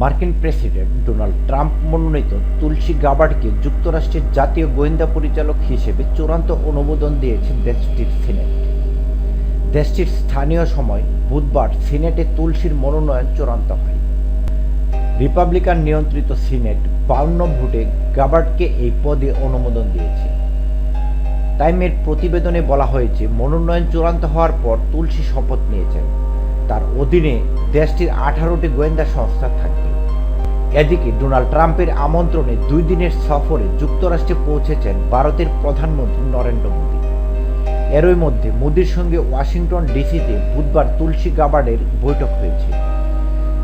মার্কিন president Donald Trump মনোনীত তুলসী গাবার্ডকে যুক্তরাষ্ট্রের জাতীয় গোয়েন্দা পরিচালক হিসেবে চূড়ান্ত অনুমোদন দিয়েছে দেশটির সিনেট। দেশটির স্থানীয় সময় বুধবার সিনেটে তুলসীর মনোনয়ন চূড়ান্ত হয়। রিপাবলিকান নিয়ন্ত্রিত সিনেট বাউন্ন ভোটে গাবার্ডকে এই পদে অনুমোদন দিয়েছে। টাইমের প্রতিবেদনে বলা হয়েছে, মনোনয়ন চূড়ান্ত হওয়ার পর তুলসী শপথ নিয়েছেন। তার অধীনে দেশটির আঠারোটি গোয়েন্দা সংস্থা থাকবে। এদিকে ডোনাল্ড ট্রাম্পের আমন্ত্রণে দুই দিনের সফরে যুক্তরাষ্ট্রে পৌঁছেছেন ভারতের প্রধানমন্ত্রী নরেন্দ্র মোদী। এরই মধ্যে মোদীর সঙ্গে ওয়াশিংটন ডিসিতে বুধবার তুলসী গাবার্ডের বৈঠক হয়েছে।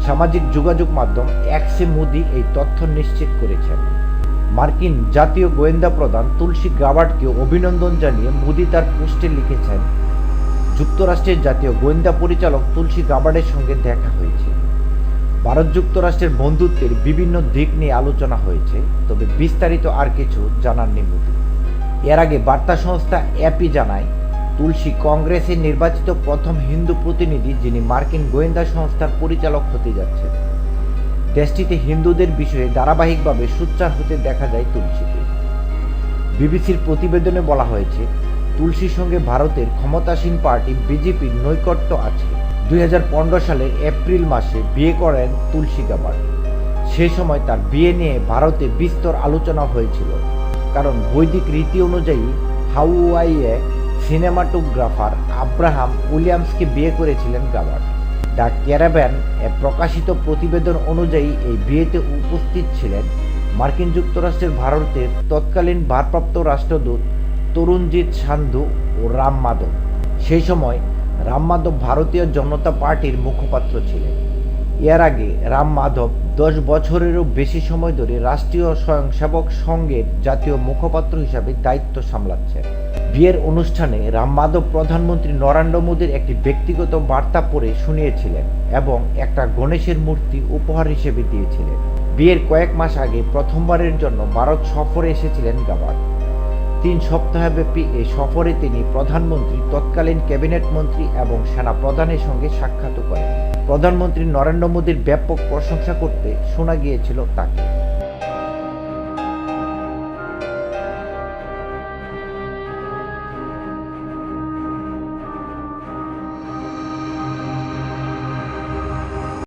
সামাজিক যোগাযোগ মাধ্যম এক্সে মোদী এই তথ্য নিশ্চিত করেছেন। মার্কিন জাতীয় গোয়েন্দা প্রধান তুলসী গাবার্ডকে অভিনন্দন জানিয়ে মোদি তার পোস্টে লিখেছেন, যুক্তরাষ্ট্রের জাতীয় গোয়েন্দা পরিচালক তুলসী গাবার্ডের সঙ্গে দেখা হয়েছে। ভারত যুক্তরাষ্ট্রের বন্ধুত্বের বিভিন্ন দিক নিয়ে আলোচনা হয়েছে, তবে বিস্তারিত আর কিছু জানাননি মোদি এর আগে বার্তা সংস্থা অ্যাপি জানায়, তুলসী কংগ্রেসের নির্বাচিত প্রথম হিন্দু প্রতিনিধি যিনি মার্কিন গোয়েন্দা সংস্থার পরিচালক হতে যাচ্ছেন। দেশটিতে হিন্দুদের বিষয়ে ধারাবাহিকভাবে সোচ্চার হতে দেখা যায় তুলসীকে বিবিসির প্রতিবেদনে বলা হয়েছে, তুলসীর সঙ্গে ভারতের ক্ষমতাসীন পার্টি বিজেপির নৈকট্য আছে। দুই সালের এপ্রিল মাসে বিয়ে করেন তুলসী গাবার সেই সময় তার বিয়ে নিয়ে ভারতে বিস্তর আলোচনা হয়েছিল। কারণ বৈদিক রীতি অনুযায়ী হাউয়াইয়ে সিনেমাটোগ্রাফার আব্রাহাম উইলিয়ামসকে বিয়ে করেছিলেন গাবার দ্য ক্যারাভ্যান এ প্রকাশিত প্রতিবেদন অনুযায়ী এই বিয়েতে উপস্থিত ছিলেন মার্কিন যুক্তরাষ্ট্রের ভারতের তৎকালীন ভারপ্রাপ্ত রাষ্ট্রদূত তরুণজিৎ সান্ধু ও রাম মাধব। সেই সময় রাম মাধব ভারতীয় জনতা পার্টির মুখপাত্র ছিলেন। এর আগে রাম মাধব দশ বছরেরও বেশি সময় ধরে রাষ্ট্রীয় স্বয়ংসেবক সংঘের জাতীয় মুখপাত্র হিসাবে দায়িত্ব সামলাচ্ছেন। বিয়ের অনুষ্ঠানে রাম মাধব প্রধানমন্ত্রী নরেন্দ্র মোদীর একটি ব্যক্তিগত বার্তা পড়ে শুনিয়েছিলেন এবং একটা গণেশের মূর্তি উপহার হিসেবে দিয়েছিলেন। বিয়ের কয়েক মাস আগে প্রথমবারের জন্য ভারত সফরে এসেছিলেন গাবার তিন সপ্তাহব্যাপী এ সফরে তিনি প্রধানমন্ত্রী, তৎকালীন ক্যাবিনেট মন্ত্রী এবং সেনা প্রধানের সঙ্গে সাক্ষাৎ করেন। প্রধানমন্ত্রী নরেন্দ্র মোদীর ব্যাপক প্রশংসা করতে শোনা গিয়েছিল তাকে।